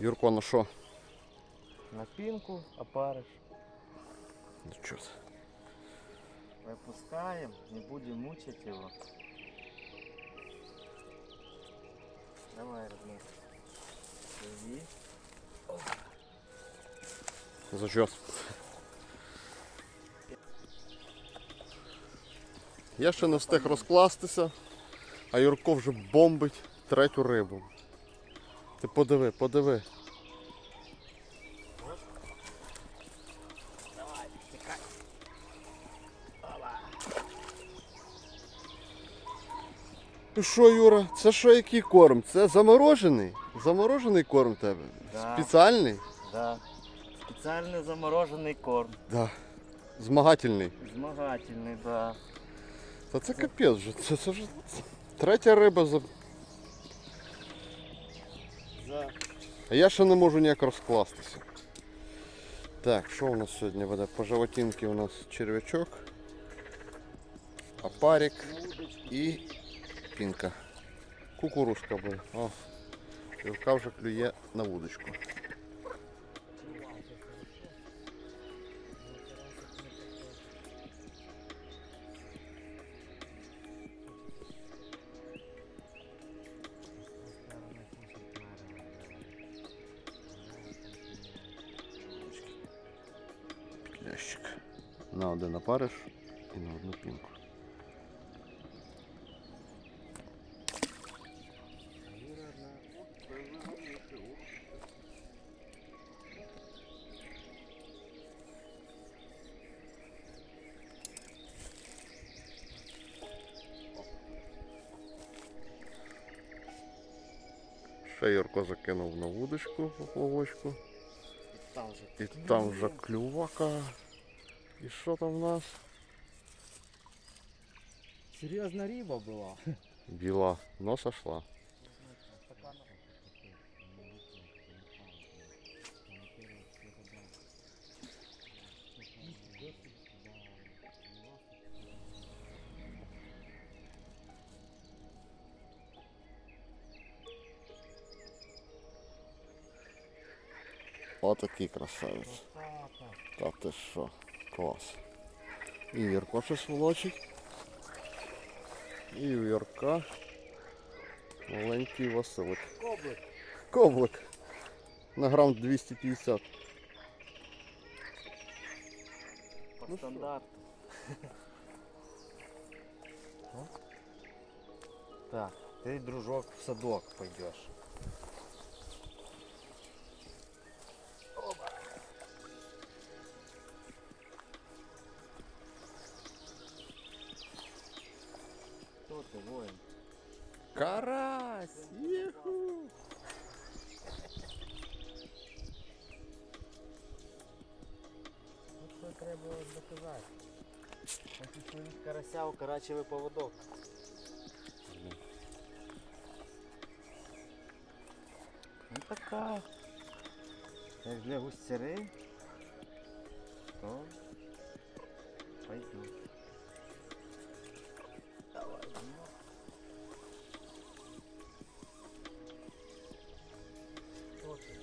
Юрко, ну що? на пинку, опарыш. Ну чого це? Выпускаем, не будем мучить его. Давай, родной. Иди. За що? Я ще не встиг розкластися, а Юрко вже бомбить третю рибу. Ти подиви, подиви. Ола. Ну що, Юра, це що який корм? Це заморожений? Заморожений корм в тебе? Да. Спеціальний? Да. Специально замороженный корм. Да. Змагательний. Змагательный, да. Та це капець вже. Це, це вже третя риба за. А я ще не можу ніяк розкластися. Так, що у нас сьогодні буде? По животинці у нас черв'ячок, опарик і пінка. Кукурузка буде. О, Юрка вже клює на вудочку. Ящик. На один опариш і на одну пінку. Ще Юрко закинув на вудочку поплавочку. І там вже клювака. І що там в нас? Серьезно риба была. Біла. Но сошла. Отакий красавець. Та ти що? Клас. І Юрко щось волочить. І у Юрка маленький Василик. Коблик. Коблик. На грам 250. По Ну стандарту. Так, ты, дружок, в садок пойдешь. Укорачивай поводок. Ну така. Як для густяри, то пойду. Давай, ну. Що ти?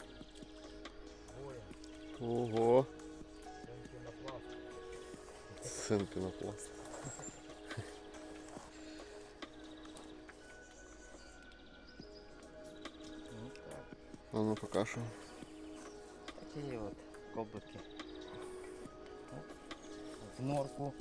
Воя, Ого! там пінопласт. Син А покажу. Такие вот коблики. В норку.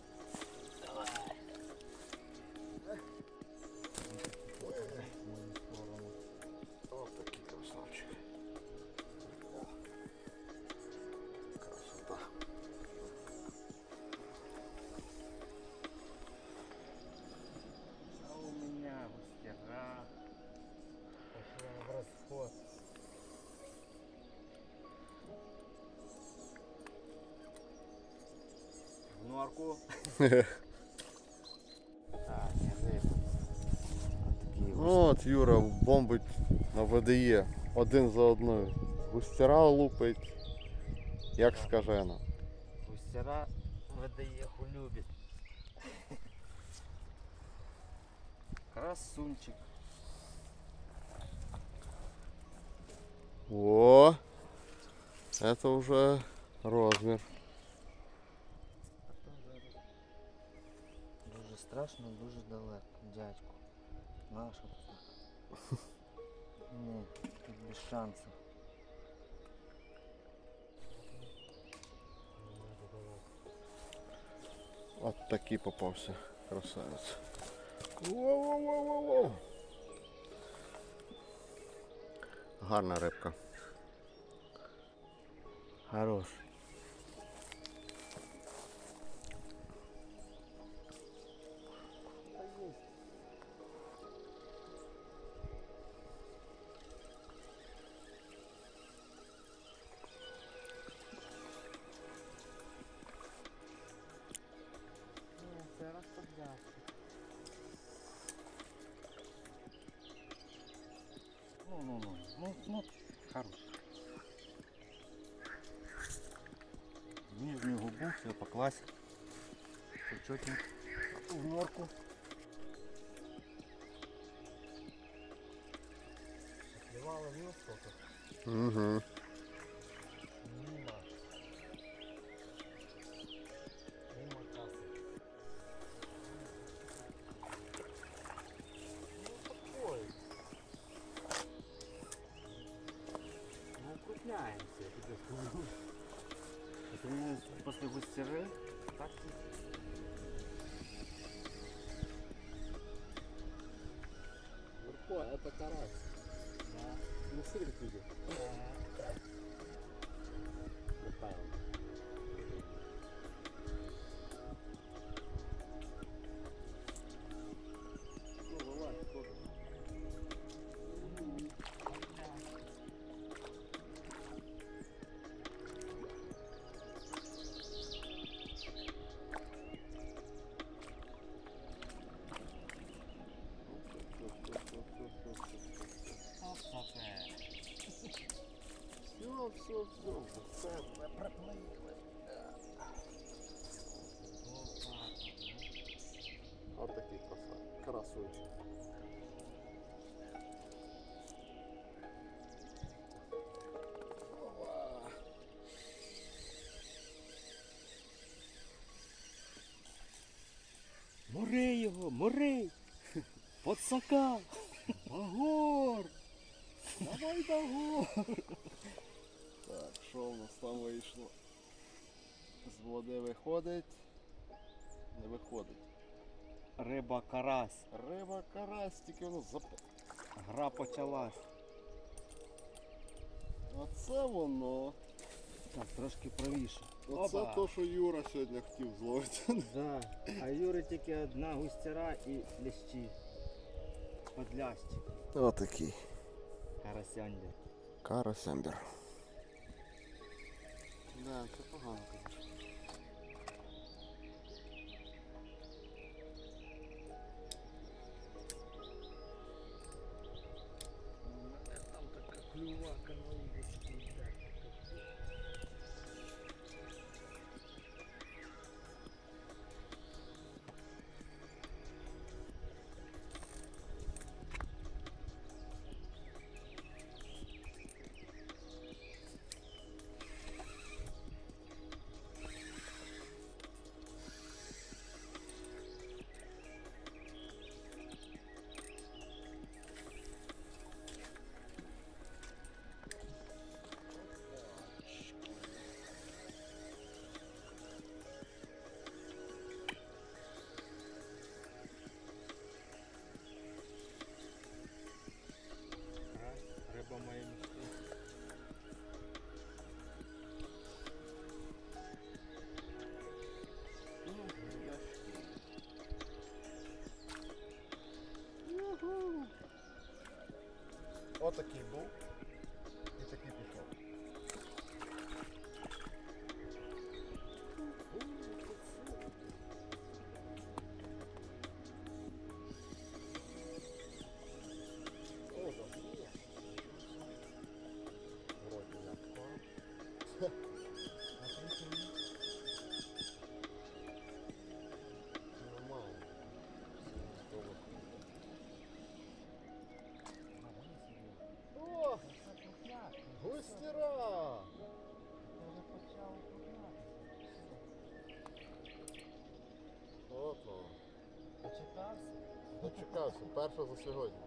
В норку. А, не рыба. Вот такие вот. От Юра бомбить на ВДЄ один за одною. Густяра лупить, як скажено. Густера ВДЕху любит. Красунчик. О! Это уже розмір. Страшно, дуже далеко, дядьку. Наша тут. Ні, тут без шансів. От такий попався красавець. Воу-воу-воу-воу. Гарна рибка. Хорош. Ну, ну, ну, ну, ну, хорош. Нижнюю губу, все по классе. Все четенько. В норку. Сливала вниз сколько? Угу. Юрко, это карась. да. Не сыр тебе. Ну, Мори! Подсака! Багор! Давай Багор! Так, що в нас там вийшло? З води виходить. Не виходить. Риба карась. Риба карась, тільки воно зап... Гра почалась. Оце воно. Так, трошки правіше. Оце Опа. то, що Юра сьогодні хотів зловити. Да. А Юри тільки одна густяра і лящі. Подлящик. Отакий. Карасяндя. Карасяндер. Да, це погано, Отакий був. Дочекався, перша за сьогодні.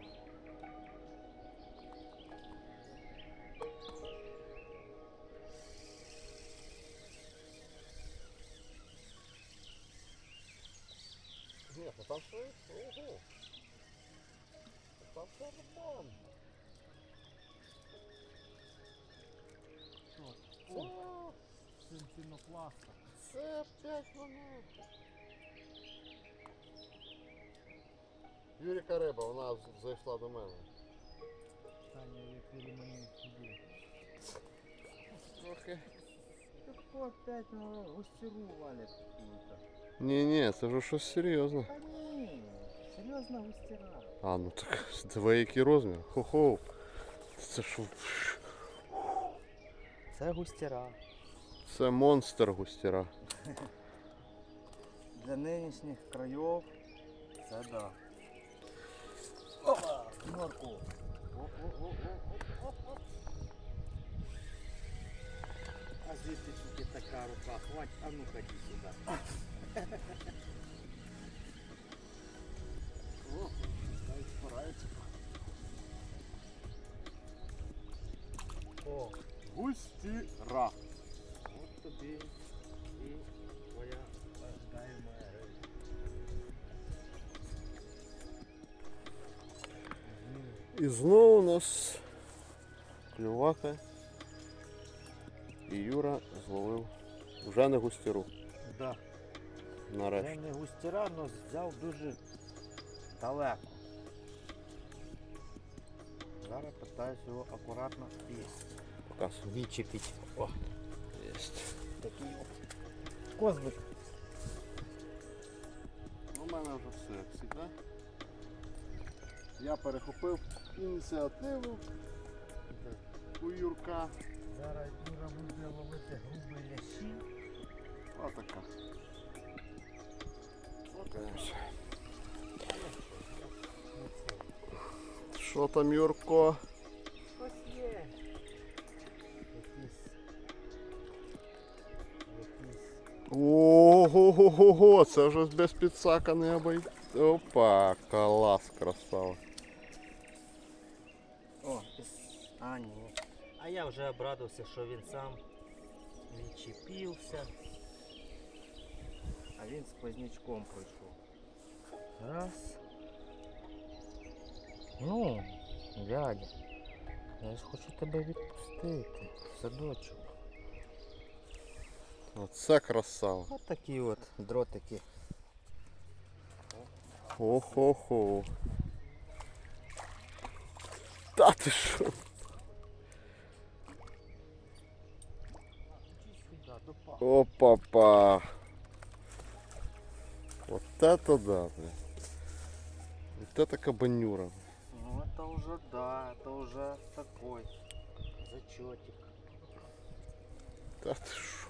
Ні, ну там все, ого. Там все нормально. О, Синтінопласта. Це опять воно. Юріка риба, вона зайшла до мене. Таня, я переманив тебе. Трохи. Ты опять ну, густеру валит какую-то. Ні, ні, це вже щось серйозне. Да не, серьезно густера. А, ну так диви який розмір. Хо-хо. Це що? Це густера. Це монстр густіра. Для нинішніх країв це да. Опа! Норку. Оп-оп-оп-оп-оп-оп. А звідти тільки така рука, хвать, а ну ходи сюди. О, навіть спирається. О, Густіра. от тобі і І знову у нас клювака. І Юра зловив вже не густіру. Да. Нарешті. Я не густіра, але взяв дуже далеко. Зараз питаюсь його акуратно їсти. Показую. Відчепити. О, Єсть. такий от козлик. Ну, у мене вже все, як завжди. Я перехопив ініціативу у Юрка. Зараз Юра буде ловити грубі лящі. Отака. Що там, Юрко? Щось є. Якісь. Якісь. Ого-го-го, це вже без підсака не обійде. Опа, клас, красава. А, ні. А я вже обрадувався, що він сам відчепився. А він з позднячком пройшов. Раз. Ну, дядя. Я ж хочу тебе відпустити. в Садочок. Оце красава. Ось такі от дротики. Хо-хо-хо. Та ти що? Опа-па. Вот это да, бля. Вот это кабанюра. Ну это уже да, это уже такой зачетик. Та ти що?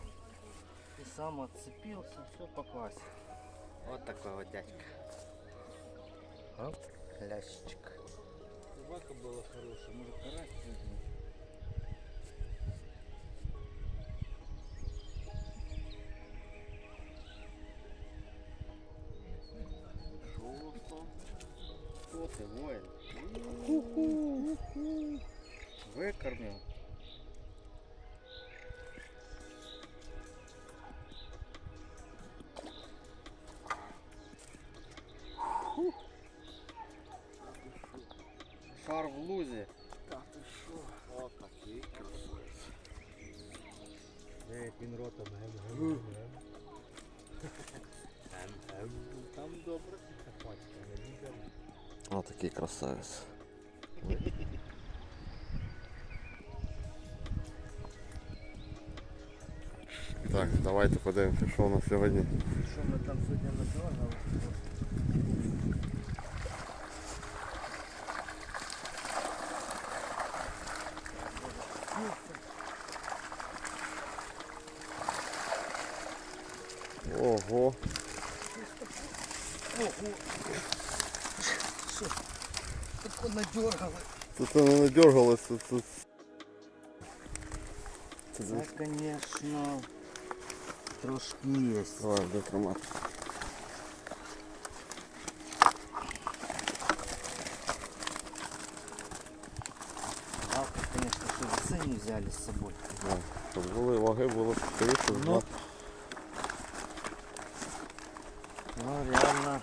И сам отцепился, все по классе. Вот такой вот дядька. Оп, лящичек. Собака была хорошая, может карась воин? Выкормил. Красавець. Так, давайте подивимося, що у нас сьогодні. Що ми там сьогодні надягали? дергало. Тут оно надергалось. Тут, тут. Це, конечно, трошки є. Давай, де тримати. Жалко, конечно, що веси не взяли з собою. Да. Щоб були ваги, було б скоріше. Ну, ну реально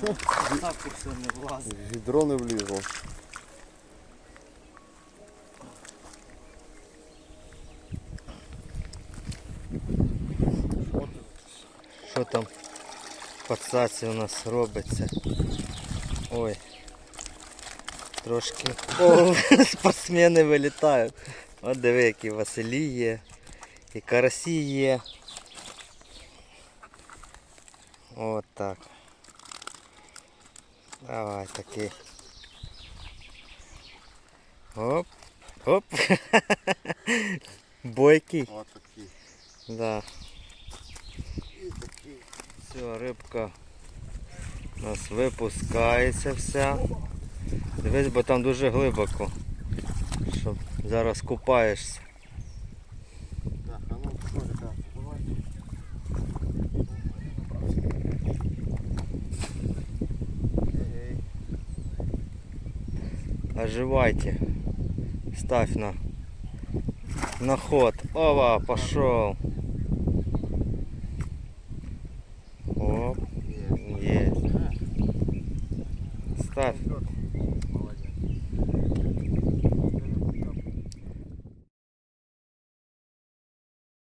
Сапку не влізло. Що там по цаці у нас робиться? Ой. Трошки. О, спортсмени вилітають. От диви, які Василі є. І карасі є. От так. Давай такий. Оп. Оп. Бойкий. Ось такі. Да. І такі. Все, рибка у нас випускається вся. Дивись, бо там дуже глибоко. Щоб зараз купаєшся. Так, а ну що, ребята, давайте. Ей-ей. Оживайте. Ставь на, на ход. Ова, пошел.